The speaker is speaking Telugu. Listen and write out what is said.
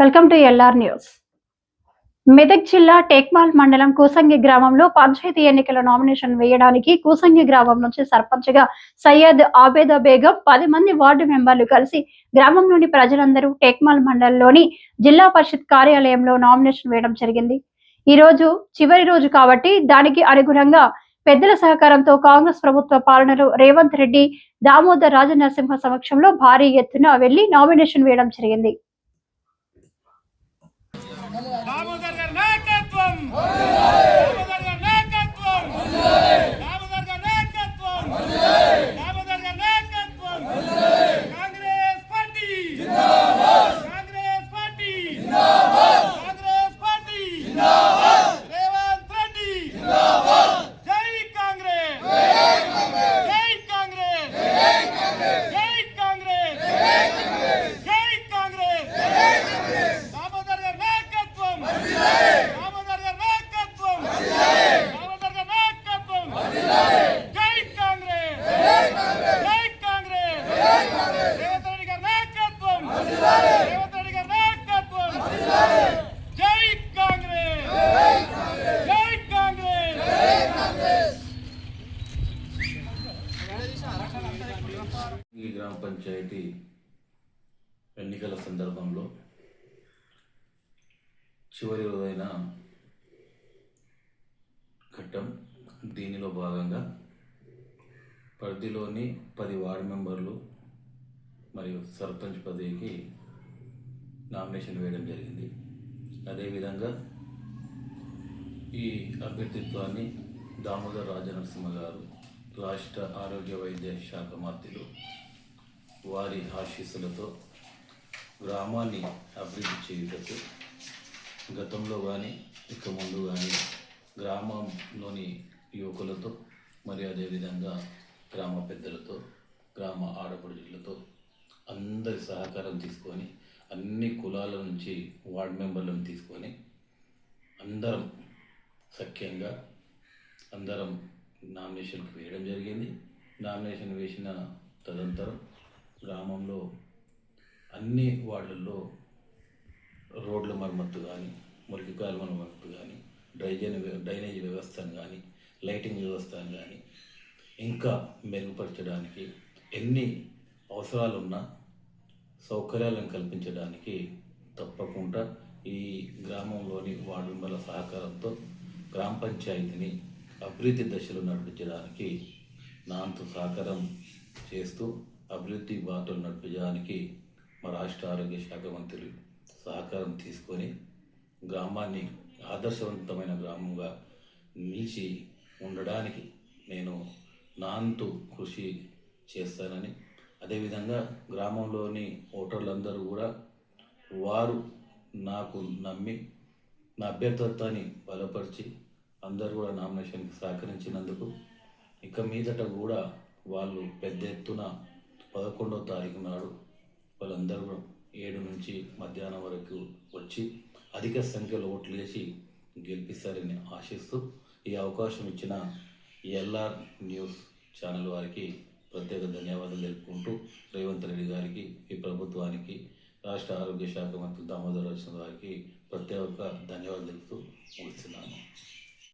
Welcome to L R news. Medak జిల్లా టేక్మాల్ మండలం కూసంగి గ్రామంలో పంచాయతీ ఎన్నికల నామినేషన్ వేయడానికి కూసంగి గ్రామం నుంచి సర్పంచ్గా సయ్యద్ ఆబేదా బేగం పది మంది వార్డు మెంబర్లు కలిసి గ్రామంలోని ప్రజలందరూ టేక్మాల్ మండలంలోని జిల్లా పరిషత్ కార్యాలయంలో నామినేషన్ వేయడం జరిగింది. ఈ రోజు చివరి రోజు కాబట్టి దానికి అనుగుణంగా పెద్దల సహకారంతో కాంగ్రెస్ ప్రభుత్వ పాలనలో రేవంత్ రెడ్డి దామోదర్ రాజనరసింహ సమక్షంలో భారీ ఎత్తున వెళ్ళి నామినేషన్ వేయడం జరిగింది. నాయకత్వం దామోదర్ నాయకత్వం దామోదర్ గారి నాయకత్వం దామోదర్ గారి నాయకత్వం Congress party Congress party Congress party Revanth Reddy జై కాంగ్రెస్ జై కాంగ్రెస్ జై కాంగ్రెస్ జై కాంగ్రెస్ దామోదర్ గారి నాయకత్వం దామోదర్ గారి నాయకత్వం దామోదర్ గారి నాయకత్వం జై కాంగ్రెస్ జై కాంగ్రెస్ రేవంత్ రెడ్డి గారి నాయకత్వం రేవంత్ రెడ్డి గారి నాయకత్వం జై కాంగ్రెస్ జై కాంగ్రెస్ ఈ గ్రామ పంచాయతీ ఎన్నికల సందర్భంలో చివరి రోజైన ఘట్టం దీనిలో భాగంగా పరిధిలోని పది వార్డు మెంబర్లు మరియు సర్పంచ్ పదవికి నామినేషన్ వేయడం జరిగింది. అదేవిధంగా ఈ అభ్యర్థిత్వాన్ని దామోదర్ రాజనరసింహ గారు రాష్ట్ర ఆరోగ్య వైద్య శాఖ మంత్రులు వారి ఆశీస్సులతో గ్రామాన్ని అభివృద్ధి చేయుటకు గతంలో కానీ ఇక ముందు కానీ గ్రామంలోని యువకులతో మరి అదేవిధంగా గ్రామ పెద్దలతో గ్రామ ఆడపడుచులతో అందరి సహకారం తీసుకొని అన్ని కులాల నుంచి వార్డు మెంబర్లను తీసుకొని అందరం సఖ్యంగా అందరం నామినేషన్కి వేయడం జరిగింది. నామినేషన్ వేసిన తదనంతరం గ్రామంలో అన్ని వార్డుల్లో రోడ్ల మరమ్మత్తు కానీ మురికి కాలు మరమ్మత్తు కానీ డ్రైజన్ డ్రైనేజ్ వ్యవస్థను కానీ లైటింగ్ వ్యవస్థను కానీ ఇంకా మెరుగుపరచడానికి ఎన్ని అవసరాలు ఉన్నా సౌకర్యాలను కల్పించడానికి తప్పకుండా ఈ గ్రామంలోని వార్డు మెంబర్ల సహకారంతో గ్రామ పంచాయతీని అభివృద్ధి దశలో నడిపించడానికి నాంతో సహకారం చేస్తూ అభివృద్ధి బాటలు నడిపించడానికి మా రాష్ట్ర ఆరోగ్య శాఖ మంత్రులు సహకారం తీసుకొని గ్రామాన్ని ఆదర్శవంతమైన గ్రామంగా నిలిచి ఉండడానికి నేను నాంతు కృషి చేస్తానని అదేవిధంగా గ్రామంలోని ఓటర్లందరూ కూడా వారు నాకు నమ్మి నా అభ్యర్థత్వాన్ని బలపరిచి అందరూ కూడా నామినేషన్కి సహకరించినందుకు ఇక మీదట కూడా వాళ్ళు పెద్ద ఎత్తున పదకొండవ తారీఖు నాడు వాళ్ళందరూ ఏడు నుంచి మధ్యాహ్నం వరకు వచ్చి అధిక సంఖ్యలో ఓట్లు వేసి గెలిపిస్తారని ఆశిస్తూ ఈ అవకాశం ఇచ్చిన ఎల్ఆర్ న్యూస్ ఛానల్ వారికి ప్రత్యేక ధన్యవాదాలు తెలుపుకుంటూ రేవంత్ రెడ్డి గారికి ఈ ప్రభుత్వానికి రాష్ట్ర ఆరోగ్య శాఖ మంత్రి దామోదర్ రాజు గారికి ప్రత్యేక ధన్యవాదాలు తెలుపుతూ ముగిస్తున్నాను.